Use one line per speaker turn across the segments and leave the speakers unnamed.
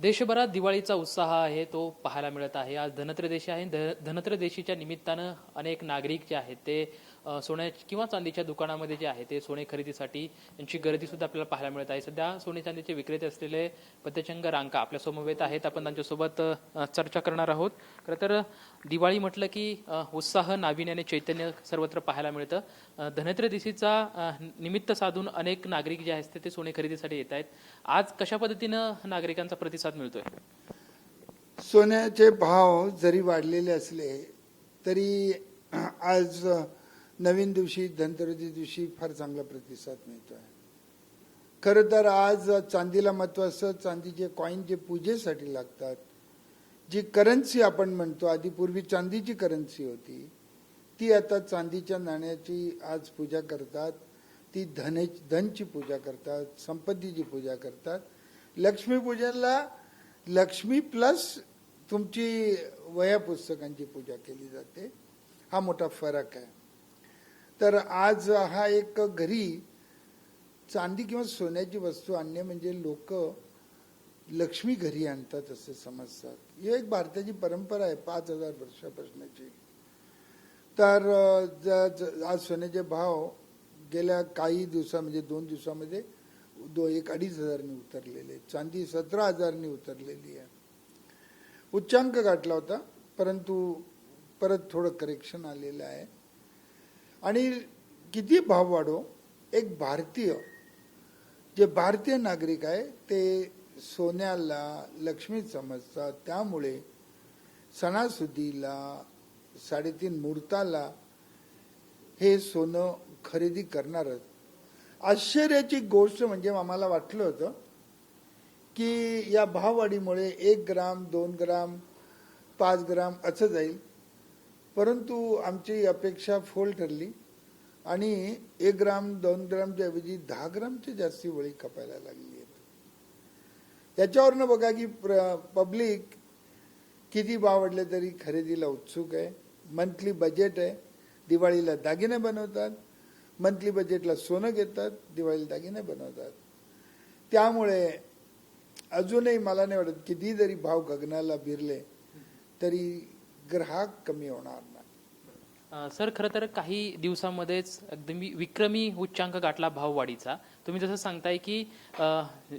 देशभरात दिवाळीचा उत्साह आहे तो पाहायला मिळत आहे. आज धनत्रयोदशी आहे. ध- धनत्रयोदशीच्या निमित्तानं अनेक नागरिक जे आहेत ते सोन्या किंवा चांदीच्या दुकानामध्ये जे आहे ते सोने खरेदीसाठी यांची गर्दी सुद्धा आपल्याला पाहायला मिळत आहे. सध्या सोने चांदीचे विक्रेते असलेले पत्यचंग रांका आपल्या समवेत आहेत. आपण त्यांच्यासोबत चर्चा करणार आहोत. खरं तर दिवाळी म्हटलं की उत्साह नाविन्याने चैतन्य सर्वत्र पाहायला मिळतं. अ, धनत्रयोदशीचा निमित्त साधून अनेक नागरिक जे आहेत ते सोने खरेदीसाठी येत आहेत. आज कशा पद्धतीनं नागरिकांचा प्रतिसाद मिळतोय?
सोन्याचे भाव जरी वाढलेले असले तरी आज नवीन दिवशी धनतेरस दिवशी फार चांगला प्रतिसाद मिळतो आहे खरं तर आज चांदीला महत्त्व असतं चांदीचे कॉईन जे पूजेसाठी लागतात जी करन्सी आपण म्हणतो आधी पूर्वी चांदीची करन्सी होती ती आता चांदीच्या नाण्याची आज पूजा करतात ती धने धनची पूजा करतात संपत्तीची पूजा करतात. लक्ष्मीपूजनला लक्ष्मी प्लस तुमची वया पुस्तकांची पूजा केली जाते. हा मोठा फरक आहे. तर आज हा एक घरी चांदी किंवा सोन्याची वस्तू आणणे म्हणजे लोक लक्ष्मी घरी आणतात असे समजतात. ही एक भारताची परंपरा आहे पाच हजार वर्षापासूनची. तर आज सोन्याचे भाव गेल्या काही दिवसा म्हणजे दोन दिवसामध्ये दो एक अडीच हजारनी उतरलेले चांदी सतरा हजारनी उतरलेली आहे. उच्चांक गाठला होता परंतु परत थोडं करेक्शन आलेलं आहे. आणि किती भाव वाढो? एक भारतीय. जे भारतीय नागरिक आहे ते सोन्याला लक्ष्मी समजतात. त्यामुळे सणासुदीला साडेतीन मुहूर्ताला हे सोनं खरेदी करणारच. आश्चर्याची गोष्ट म्हणजे आम्हाला वाटलं होतं की या भाववाढीमुळे एक ग्राम दोन ग्राम पाच ग्राम असं जाईल. परंतु आमची अपेक्षा फोल ठरली आणि एक ग्राम दोन ग्रामच्या ऐवजी दहा ग्रामची जास्ती वळी कपायला लागली आहेत. याच्यावरनं बघा की पब्लिक किती भाव वाढले तरी खरेदीला उत्सुक आहे. मंथली बजेट आहे. दिवाळीला दागिने बनवतात. मंथली बजेटला सोनं घेतात. दिवाळीला दागिने बनवतात. त्यामुळे अजूनही मला नाही वाटत किती जरी भाव गगनाला भिरले तरी ग्राहक कमी होणार नाही.
सर खरं तर काही दिवसामध्येच एकदम विक्रमी उच्चांक गाठला भाववाढीचा तुम्ही जसं सांगताय की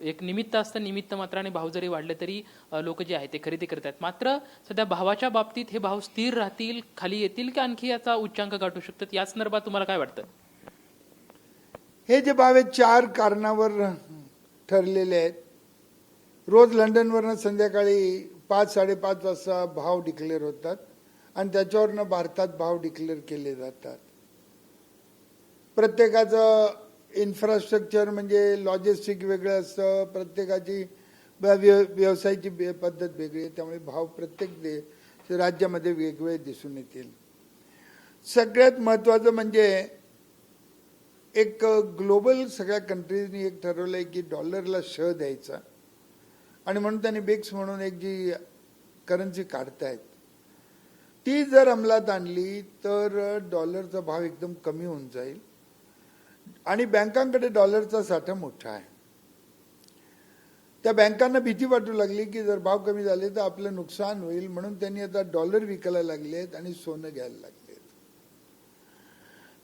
एक निमित्त असतं निमित्त मात्राने भाव जरी वाढले तरी लोक जे आहेत ते खरेदी करतात. मात्र सध्या भावाच्या बाबतीत हे भाव स्थिर राहतील खाली येतील की आणखी याचा उच्चांक गाठू शकतात? या संदर्भात तुम्हाला काय वाटतं?
हे जे भाव आहेत चार कारणावर ठरलेले आहेत. रोज लंडनवरनं संध्याकाळी पाच साडेपाच वाजता भाव डिक्लेअर होतात आणि त्याच्यावरनं भारतात भाव डिक्लेअर केले जातात. प्रत्येकाचं इन्फ्रास्ट्रक्चर म्हणजे लॉजिस्टिक वेगळं असतं प्रत्येकाची व्यवसायाची बे- पद्धत वेगळी आहे त्यामुळे भाव प्रत्येक दे राज्यामध्ये वेगवेगळे दिसून येतील. सगळ्यात महत्वाचं म्हणजे एक ग्लोबल सगळ्या कंट्रीजनी एक ठरवलं आहे की डॉलरला श द्यायचा. आणि म्हणून त्यांनी बेक्स म्हणून एक जी करन्सी काढतायत ती जर अंमलात आणली तर डॉलरचा भाव एकदम कमी होऊन जाईल. आणि बँकांकडे डॉलरचा साठा मोठा आहे. त्या बँकांना भीती वाटू लागली की जर भाव कमी झाले तर आपलं नुकसान होईल म्हणून त्यांनी आता डॉलर विकायला लागले आहेत आणि सोनं घ्यायला लागले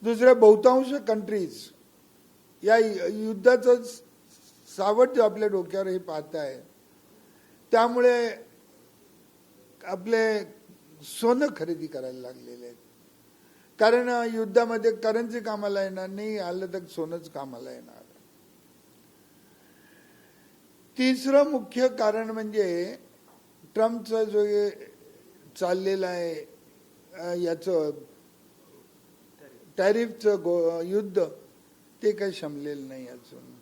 दुसऱ्या बहुतांश कंट्रीज या युद्धाचं सावट जो आपल्या डोक्यावर हे पाहत आहे त्यामुळे आपले सोनं खरेदी करायला लागलेले आहेत. कारण युद्धामध्ये करन्सी कामाला येणार नाही आलं तर सोनंच कामाला येणार. तिसरं मुख्य कारण म्हणजे ट्रम्पचा जो हे आहे याचं टॅरिफचं गो- युद्ध ते काही शमलेलं नाही अजून.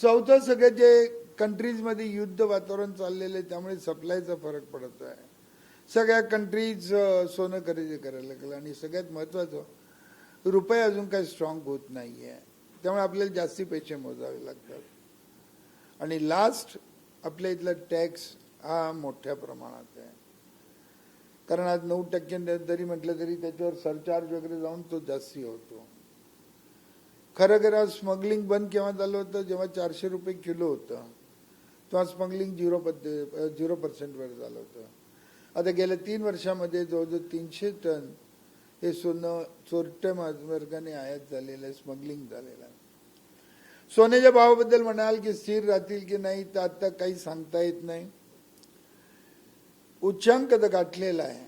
चौथं सगळं जे कंट्रीजमध्ये युद्ध वातावरण चाललेलं आहे त्यामुळे सप्लायचा फरक पडत आहे. सगळ्या कंट्रीज सोनं खरेदी करायला लागलं आणि सगळ्यात महत्वाचं रुपये अजून काही स्ट्रॉंग होत नाहीये. त्यामुळे आपल्याला जास्ती पैसे मोजावे लागतात. आणि लास्ट आपल्या इथला टॅक्स हा मोठ्या प्रमाणात आहे. कारण आज नऊ टक्के जरी म्हटलं तरी त्याच्यावर सरचार्ज वगैरे जाऊन तो जास्ती होतो. खरं खरं स्मगलिंग बंद केव्हा झालं होतं? जेव्हा चारशे रुपये किलो होतं. तेव्हा स्मगलिंग झिरो पद्ध झिरो पर्सेंटवर झालं होतं. आता गेल्या तीन वर्षामध्ये जवळजवळ तीनशे टन हे सोनं चोरट्या मार्गाने आयात झालेलं आहे स्मगलिंग झालेलं आहे. सोन्याच्या भावाबद्दल म्हणाल की स्थिर राहतील की नाही तर आता काही सांगता येत नाही. उच्चांक तर गाठलेला आहे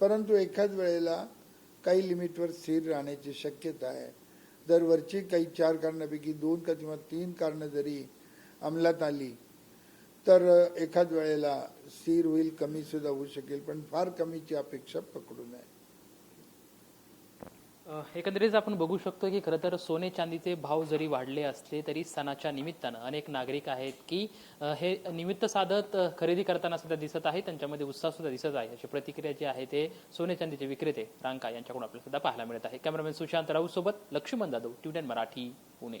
परंतु एकाच वेळेला काही लिमिटवर स्थिर राहण्याची शक्यता आहे. दरवरची काही चार कारणापैकी दोन का किंवा तीन कारणं जरी अंमलात आली तर एखाद वेळेला स्थिर होईल कमी सुद्धा होऊ शकेल पण फार कमीची अपेक्षा पकडू नये.
एकंदरीत आपण बघू शकतो की खरं तर सोने चांदीचे भाव जरी वाढले असले तरी सणाच्या निमित्तानं अनेक नागरिक आहेत की हे निमित्त साधत खरेदी करताना सुद्धा दिसत आहे त्यांच्यामध्ये उत्साह सुद्धा दिसत आहे. अशी प्रतिक्रिया जी आहे ते सोने चांदीचे विक्रेते रांका यांच्याकडून आपल्याला सुद्धा पाहायला मिळत आहे. कॅमेरामॅन सुशांत राऊत सोबत लक्ष्मण जाधव ट्युटन मराठी पुणे.